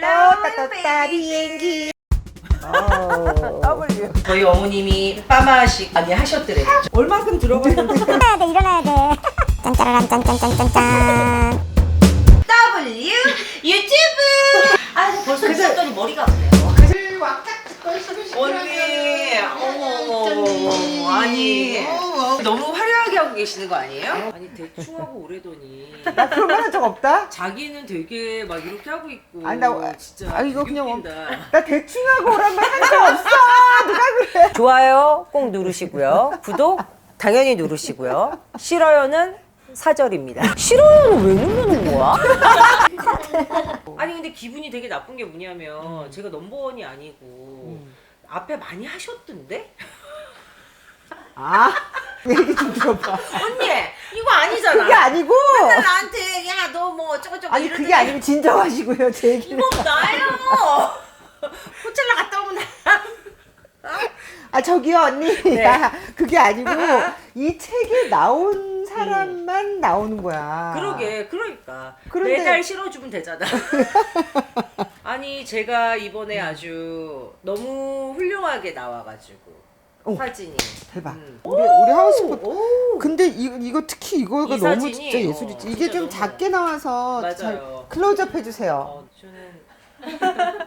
따따따 비행기. 어. W. 저희 어머님이 빠마식 많이 하셨더래요. 얼만큼 들어가 있는데 일어나야 돼 일어나야 돼 짠짜라란 짠짠짠짠짠 W 유튜브. 아 벌써 그랬더니 머리가 아프네요. 언니, 어머, 어머, 어머, 아니, 너무 화려 하게 하고 계시는 거 아니에요? 아니 대충 하고 오래더니 나 그런 말 한 적 없다. 자기는 되게 막 이렇게 하고 있고 아니, 나- 진짜 아, 이거 그냥 웃긴다. 나 대충 하고 오란 말 한 적 없어. 누가 그래? 좋아요 꼭 누르시고요. 구독 당연히 누르시고요. 싫어요는 사절입니다. 싫어요는 왜 누르는 거야? 아니 근데 기분이 되게 나쁜 게 뭐냐면 제가 넘버원이 아니고 앞에 많이 하셨던데? 아 얘기 좀 들어봐. 언니 이거 아니잖아. 그게 아니고. 맨날 나한테 야 너뭐 저거 아니 그게 아니고 진정하시고요 제 얘기는. 이거 나요. 호텔로 갔다 오면 나 아 저기요 언니. 네. 나 그게 아니고 이 책에 나온 사람만 나오는 거야. 그러게 그러니까. 그런데- 매달 실어주면 되잖아. 아니 제가 이번에 아주 너무 훌륭하게 나와가지고 오, 사진이 대박. 음. 우리 우리 하우스포. 오. 근데 이거 이거 특히 이거가 이 너무 사진이, 진짜 예술이지. 어, 이게 진짜 좀 너무- 작게 나와서 맞아요. 잘 클로즈업 해주세요. 어, 저는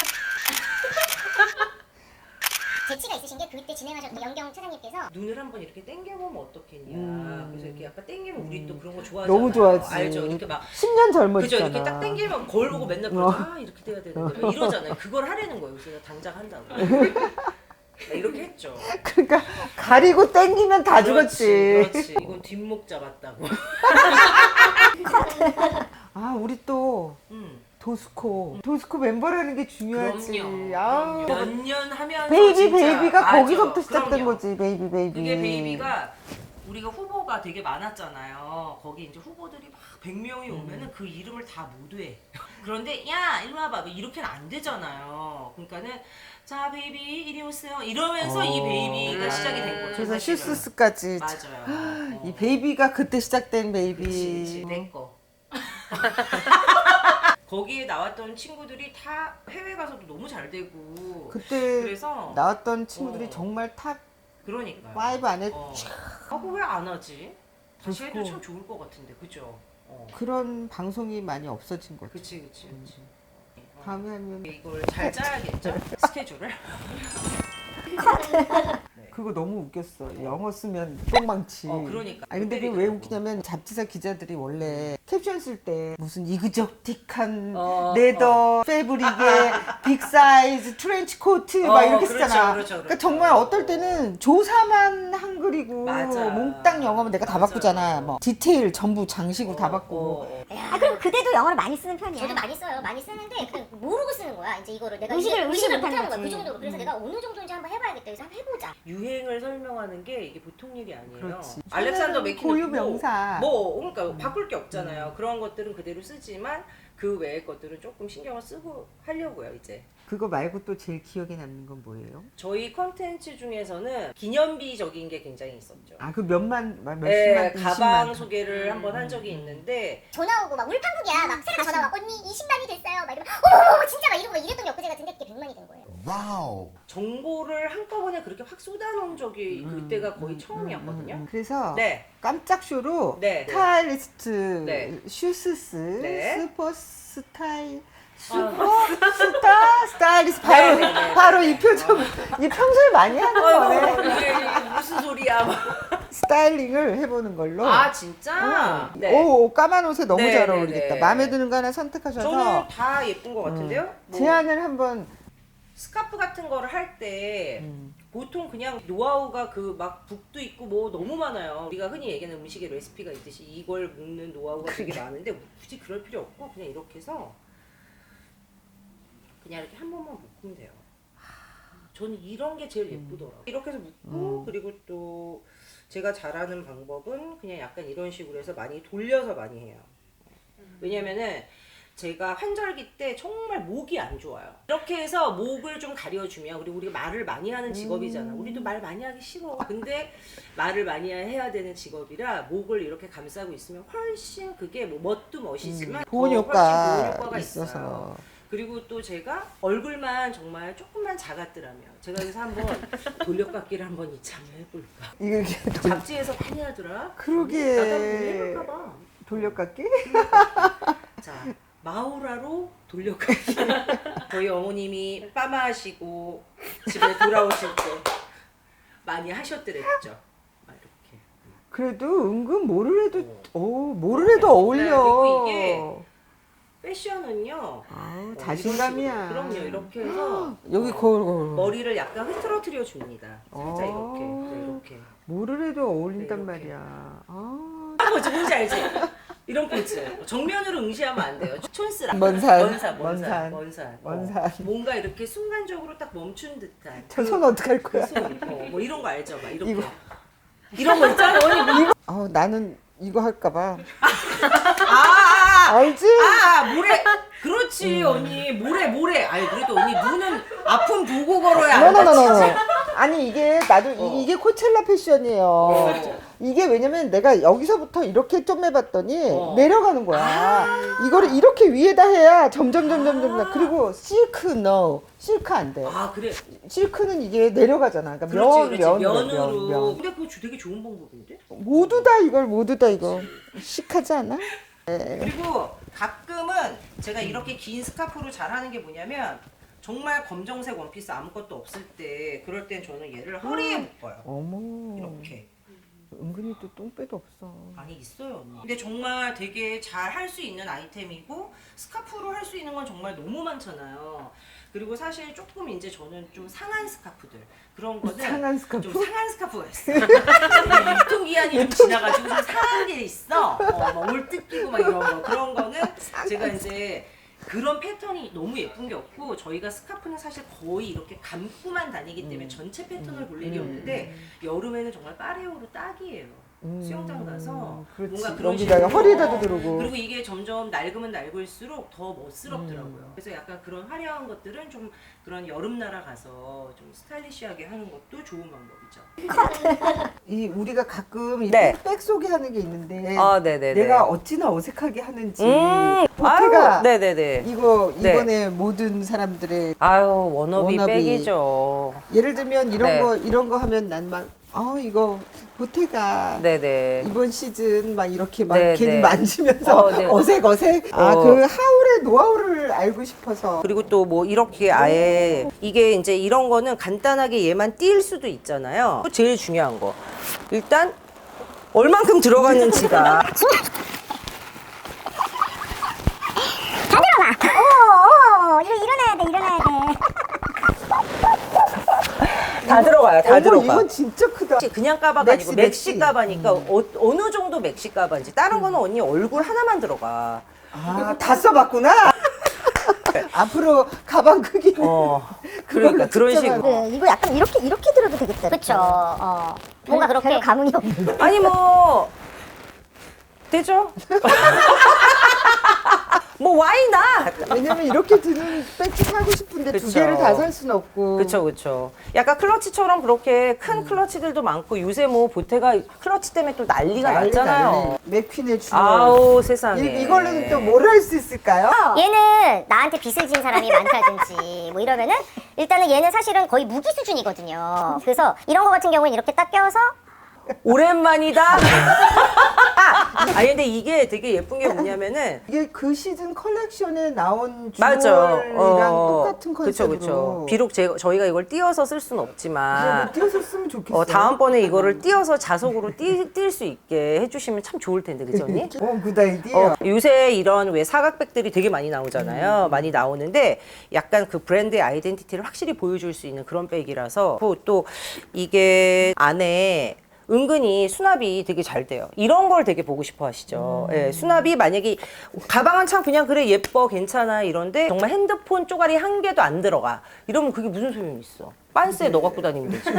재치가 있으신 게 그때 진행하셨던 영경 차장님께서 눈을 한번 이렇게 당겨보면 어떻겠냐. 음. 그래서 이렇게 약간 당기면 우리 또 그런 거 좋아하잖아요. 너무 좋아하지. 알죠. 이렇게 막 10년 그죠. 젊어지잖아. 이렇게 딱 당기면 거울 보고 맨날 어. 그러죠. 아 이렇게 돼야 되는데 막 이러잖아요. 그걸 하라는 거예요. 그래서 당장 한다고. 나 이렇게 했죠. 그러니까 가리고 땡기면 다 죽었지. 그렇지. 이건 뒷목 잡았다고. 아 우리 또 음. 도스코 도스코 멤버라는 게 중요하지. 그럼요. 아우. 몇년 하면서 베이비 진짜 베이비가 맞아. 거기서부터 시작된 그럼요. 거지. 베이비 베이비. 그게 베이비가 우리가 후보 가 되게 많았잖아요. 거기 이제 후보들이 막 100명이 음. 오면은 그 이름을 다못 외. 그런데 야, 일로 와봐. 뭐 이렇게는 안 되잖아요. 그러니까는 자, 베이비 이리 오세요. 이러면서 이 어. 베이비가 시작이 된 거죠. 그래서 사실은. 슈스스까지 맞아요. 이 베이비가 그때 시작된 베이비. 그치, 그치. 내 거. 거기에 나왔던 친구들이 다 해외 가서도 너무 잘 되고 그때 그래서 나왔던 친구들이 어. 정말 탑 그러니까 5 안에 어. 아, 그거 왜안 하지? 다시 해도. 참 좋을 것 같은데, 그죠? 어. 그런 방송이 많이 없어진 거지. 그치, 그치, 그치. 어. 다음에 하면 이걸 잘 짜야겠죠? 스케줄을? 그거 너무 웃겼어. 영어 쓰면 똥망치. 어, 그러니까. 아니 근데 그게 왜 웃기냐면 잡지사 기자들이 원래 캡션 쓸 때 무슨 이그저틱한 어, 레더 패브릭에 빅 사이즈 트렌치 코트 막 어, 이렇게 그렇죠, 쓰잖아. 그렇죠, 그러니까 그렇죠. 정말 어떨 때는 조사만 한글이고 맞아. 몽땅 영어면 내가 다 맞아요. 바꾸잖아. 뭐 디테일 전부 장식으로 다 어, 바꾸고. 어, 어. 아 그대도 영어를 많이 쓰는 편이야 저도 많이 써요 많이 쓰는데 그냥 모르고 쓰는 거야 이제 이거를 내가 의식을- 이게 의식을 의식을 못하는 못하는 거야 그 거지. 정도로 그래서 내가 어느 정도인지 한번 해봐야겠다 그래서 한번 해보자 유행을 설명하는 게 이게 보통 일이 아니에요. 그렇지. 알렉산더 맥키는 고유 명사. 뭐, 뭐 그러니까 바꿀 게 없잖아요. 그런 것들은 그대로 쓰지만 그 외의 것들은 조금 신경을 쓰고 하려고요, 이제. 그거 말고 또 제일 기억에 남는 건 뭐예요? 저희 컨텐츠 중에서는 기념비적인 게 굉장히 있었죠. 아 그 몇만 몇십만 네, 또 가방 20만. 소개를 한 번 한 적이 있는데 전화 오고 막 울판국이야 막 새로 전화 와 언니 20만이 됐어요 막 이러면 어머 진짜 막 이러고 막 이랬던 게 엊그제 같은데 그게 100만이 된 거예요 정보를 한꺼번에 그렇게 확 쏟아놓은 적이 그때가 거의 음, 처음이었거든요. 음, 음. 그래서 네, 깜짝 쇼로 네, 네. 스타일리스트 네. 슈스스 네. 슈퍼 스타일 슈퍼 스타 스타일리스트 바로 네, 네, 네, 바로 네. 이 표정 이 평소에 많이 하는 거네 어, 이게 무슨 소리야? 막. 스타일링을 해보는 걸로 아 진짜? 어. 오 까만 옷에 너무 네, 잘 네, 어울리겠다 네. 마음에 드는 거 하나 선택하셔서 저는 다 예쁜 것 같은데요? 뭐 제안을 한번 스카프 같은 거를 할 때 음. 보통 그냥 노하우가 그 막 북도 있고 뭐 너무 많아요. 우리가 흔히 얘기하는 음식의 레시피가 있듯이 이걸 묶는 노하우가 되게 많은데 굳이 그럴 필요 없고 그냥 이렇게 해서 그냥 이렇게 한 번만 묶으면 돼요. 저는 이런 게 제일 예쁘더라고요. 이렇게 해서 묶고 음. 그리고 또 제가 잘하는 방법은 그냥 약간 이런 식으로 해서 많이 돌려서 많이 해요. 왜냐면은 제가 환절기 때 정말 목이 안 좋아요. 이렇게 해서 목을 좀 가려주면 그리고 우리가 말을 많이 하는 직업이잖아. 우리도 말 많이 하기 싫어. 근데 말을 많이 해야 되는 직업이라 목을 이렇게 감싸고 있으면 훨씬 그게 뭐 멋도 멋이지만 음, 보온 더 훨씬 보온 효과 효과가 있어서 있어요. 그리고 또 제가 얼굴만 정말 조금만 작았더라면 제가 그래서 한번 돌려깎기를 한번 이참에 해볼까. 이렇게 돌- 잡지에서 많이 하더라. 그러게. 나도 한번 해볼까 봐. 돌려깎기? 자, 마우라로 돌려깎기. 저희 어머님이 빠마하시고 집에 돌아오실 때 많이 하셨더랬죠. 막 이렇게. 그래도 은근 뭐를 해도 오 뭐를 해도 어울려. 네, 그리고 이게 패션은요. 아, 어, 자신감이야. 이런 식으로. 그럼요. 이렇게 해서 여기 거울 머리를 약간 흐트러뜨려 줍니다. 살짝 어. 이렇게. 네, 이렇게. 뭐를 해도 어울린단 네, 이렇게. 말이야. 아, 아, 뭔지 알지? 이런 포즈. 정면으로 응시하면 안 돼요. 촌스라. 먼 산. 먼산. 먼 산. 먼산. 먼산. 먼산. 어, 뭔가 이렇게 순간적으로 딱 멈춘 듯한. 저 손 어떡할 그 거야? 손. 어, 뭐 이런 거 알죠? 막 이렇게. 이거. 이런 거 있잖아. 언니. 뭐- 아, 나는 이거 할까봐. 아, 아, 알지? 아, 아, 모래. 그렇지, 언니. 모래, 모래. 아니, 그래도 언니 눈은 아픔 보고 걸어야 안 너너너너. 다치지. 아니 이게 나도 이- 이게 코첼라 패션이에요. 어. 이게 왜냐면 내가 여기서부터 이렇게 좀 해봤더니 어. 내려가는 거야. 이거를 이렇게 위에다 해야 점점 점점 점점 그리고 실크 no 실크 안 돼. 아, 그래. 실크는 이게 내려가잖아. 그러니까 그렇지, 면, 그렇지. 면, 면으로. 면, 면. 근데 그거 되게 좋은 방법인데? 모두 다 이걸 모두 다 이거 시크하지 않아? 그리고 가끔은 제가 이렇게 긴 스카프로 잘하는 게 뭐냐면 정말 검정색 원피스 아무것도 없을 때 그럴 땐 저는 얘를 허리에 묶어요. 어머. 이렇게. 은근히 또 똥배도 없어. 많이 있어요 언니. 근데 정말 되게 잘 할 수 있는 아이템이고 스카프로 할 수 있는 건 정말 너무 많잖아요. 그리고 사실 조금 이제 저는 좀 상한 스카프들 그런 거는 상한 스카프? 좀 상한 스카프가 있어. 유통 기한이 좀 지나가지고 좀 상한 게 있어. 어, 막올 뜯기고 막 이런 거 그런 거는 제가 이제 그런 패턴이 너무 예쁜 게 없고 저희가 스카프는 사실 거의 이렇게 감고만 다니기 음. 때문에 전체 패턴을 볼 일이 없는데 여름에는 정말 파레오로 딱이에요. 수영장 가서 음, 그렇지. 뭔가 그런 여기다가 식으로 허리에다도 두르고. 그리고 이게 점점 낡으면 낡을수록 더 멋스럽더라고요. 음. 그래서 약간 그런 화려한 것들은 좀 그런 여름 나라 가서 좀 스타일리시하게 하는 것도 좋은 방법이죠. 이 우리가 가끔 이 네. 백 소개하는 게 있는데 아, 네네네. 내가 어찌나 어색하게 하는지 음, 보태가 아유, 네네네. 이거 네. 이번에 모든 사람들의 아유, 워너비, 워너비. 백이죠. 예를 들면 이런 네. 거 이런 거 하면 난막 아 이거 보태가 네네. 이번 시즌 막 이렇게 막 네, 괜히 네. 만지면서 어, 네. 어색 어색 아 어. 그 하울의 노하우를 알고 싶어서 그리고 또 뭐 이렇게 아예 이게 이제 이런 거는 간단하게 얘만 띌 수도 있잖아요. 또 제일 중요한 거. 일단 얼만큼 들어갔는지가 오, 오, 이러, 일어나야 돼, 일어나야 돼. 다 들어가요. 다 어머 들어가. 이건 진짜 크다 그냥 까바가 맥시, 아니고 맥시 맥시. 까바니까 어, 어느 정도 맥시 까바인지 다른 거는 언니 얼굴 하나만 들어가. 아 다 써봤구나 앞으로 가방 크기는 어. 그러니까 그런 식으로. 네, 이거 약간 이렇게, 이렇게 들어도 되겠다. 그쵸. 어. 뭔가 그렇게. 별로 감흥이 없는. 아니 뭐 되죠? 뭐 와이나. 왜냐면 이렇게 드는 백지 사고 싶은데 두 그쵸. 개를 다살 수는 없고 그쵸 그쵸. 약간 클러치처럼 그렇게 큰 클러치들도 많고 요새 뭐 보태가 클러치 때문에 또 난리가 난리, 났잖아요. 난리. 맥퀸의 주얼 아우 세상에. 이, 이걸로는 또 뭘 할 수 있을까요? 얘는 나한테 빚을 진 사람이 많다든지 뭐 이러면은 일단은 얘는 사실은 거의 무기 수준이거든요. 그래서 이런 거 같은 경우는 이렇게 딱 껴서 오랜만이다. 아니 근데 이게 되게 예쁜 게 뭐냐면은 이게 그 시즌 컬렉션에 나온 맞아. 주얼이랑 어, 똑같은 그쵸 컨셉으로 그쵸. 비록 제, 저희가 이걸 띄어서 쓸 수는 없지만 뭐 띄어서 쓰면 좋겠어 어, 다음번에 이거를 띄어서 자석으로 띌수 있게 해주시면 참 좋을 텐데 그죠 언니? 어, 굿 아이디어 어, 요새 이런 왜 사각백들이 되게 많이 나오잖아요. 많이 나오는데 약간 그 브랜드의 아이덴티티를 확실히 보여줄 수 있는 그런 백이라서 그리고 또 이게 안에 은근히 수납이 되게 잘 돼요. 이런 걸 되게 보고 싶어 하시죠. 예, 수납이 만약에 가방은 참 그냥 그래 예뻐 괜찮아 이런데 정말 핸드폰 쪼가리 한 개도 안 들어가. 이러면 그게 무슨 소용이 있어? 빤스에 넣어 갖고 다니면 되지.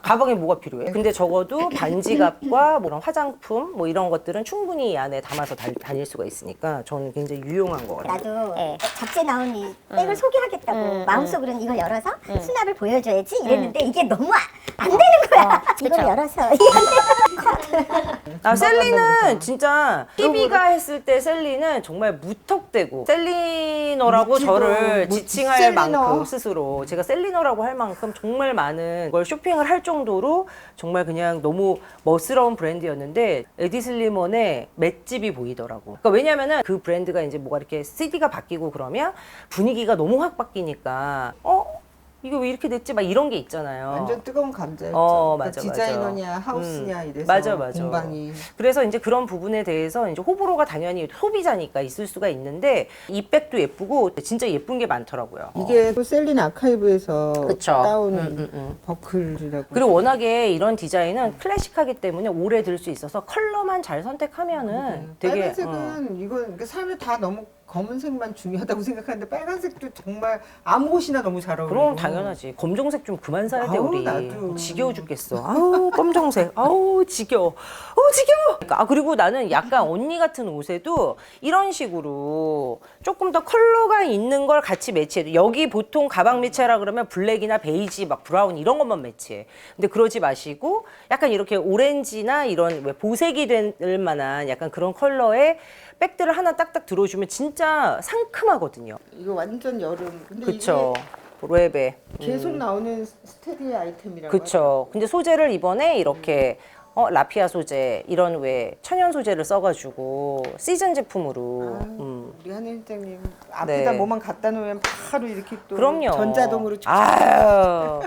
가방에 뭐가 필요해? 근데 적어도 반지갑과 뭐 이런 화장품 뭐 이런 것들은 충분히 이 안에 담아서 다, 다닐 수가 있으니까 저는 굉장히 유용한 것 같아요. 나도 네. 잡지에 나온 이 백을 소개하겠다고 음, 마음속으로는 이걸 열어서 수납을 보여줘야지 이랬는데 이게 너무 아- 안 되는 거야. 이걸 그쵸. 열어서 이 안에 아, 셀리는 진짜 TV가 했을 때 셀리는 정말 무턱대고 셀리너라고 묻지도, 저를 묻- 지칭할 셀리너. 만큼 스스로 제가 셀리너라고 할 만큼 정말 많은 걸 쇼핑을 할 정도로 정말 그냥 너무 멋스러운 브랜드였는데 에디 슬리먼의 맷집이 보이더라고. 그러니까 왜냐면은 그 브랜드가 이제 뭐가 이렇게 CD가 바뀌고 그러면 분위기가 너무 확 바뀌니까 어 이거 왜 이렇게 됐지? 막 이런 게 있잖아요. 완전 뜨거운 감자였죠. 어, 그러니까. 디자이너냐 하우스냐 음, 이래서 맞아, 맞아. 공방이 그래서 이제 그런 부분에 대해서 이제 호불호가 당연히 소비자니까 있을 수가 있는데 이 백도 예쁘고 진짜 예쁜 게 많더라고요. 이게 또 셀린 아카이브에서 그쵸. 따온 음, 음, 음. 버클이라고. 그리고 워낙에 이런 디자인은 클래식하기 때문에 오래 들 수 있어서 컬러만 잘 선택하면은 되게 어. 빨간색은 이거 그러니까 사람이 다 너무 검은색만 중요하다고 생각하는데 빨간색도 정말 아무 옷이나 너무 잘 어울리고. 그럼 당연하지. 검정색 좀 그만 사야 돼 아우, 우리. 나도. 지겨워 죽겠어. 아우 검정색. 아우 지겨워. 아우 지겨워. 아 그리고 나는 약간 언니 같은 옷에도 이런 식으로 조금 더 컬러가 있는 걸 같이 매치해. 여기 보통 가방 매치하라 그러면 블랙이나 베이지 막 브라운 이런 것만 매치해. 근데 그러지 마시고 약간 이렇게 오렌지나 이런 왜 보색이 될 만한 약간 그런 컬러의 백들을 하나 딱딱 들어주면 진짜 상큼하거든요. 이거 완전 여름. 근데 그쵸. 로에베. 이게 계속 나오는 스테디 아이템이라고. 그쵸. 근데 소재를 이번에 이렇게 어, 라피아 소재 이런 왜 천연 소재를 써가지고 시즌 제품으로 음. 우리 한 일장님 앞에다 네. 뭐만 갖다 놓으면 바로 이렇게 또 그럼요. 전자동으로 쭉 아유.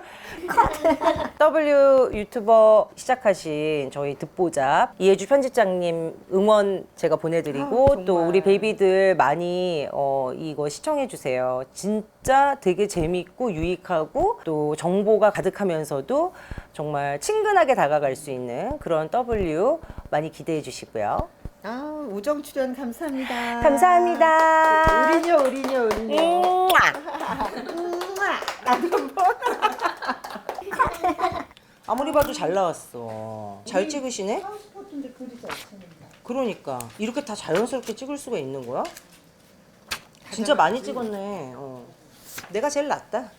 W 유튜버 시작하신 저희 듣보잡 이혜주 편집장님 응원 제가 보내드리고 아. 또 우리 베이비들 많이 어, 이거 시청해 주세요. 진 짜 되게 재밌고 유익하고 또 정보가 가득하면서도 정말 친근하게 다가갈 수 있는 그런 W 많이 기대해 주시고요. 아 우정 출연 감사합니다. 감사합니다. 우리녀 우리녀 우리녀. 음아. 나도 한번. 아무리 봐도 잘 나왔어. 잘 찍으시네? 스포츠인데 글이 잘 쓰는다. 그러니까 이렇게 다 자연스럽게 찍을 수가 있는 거야? 진짜 많이 찍었네. 어. 내가 제일 낫다.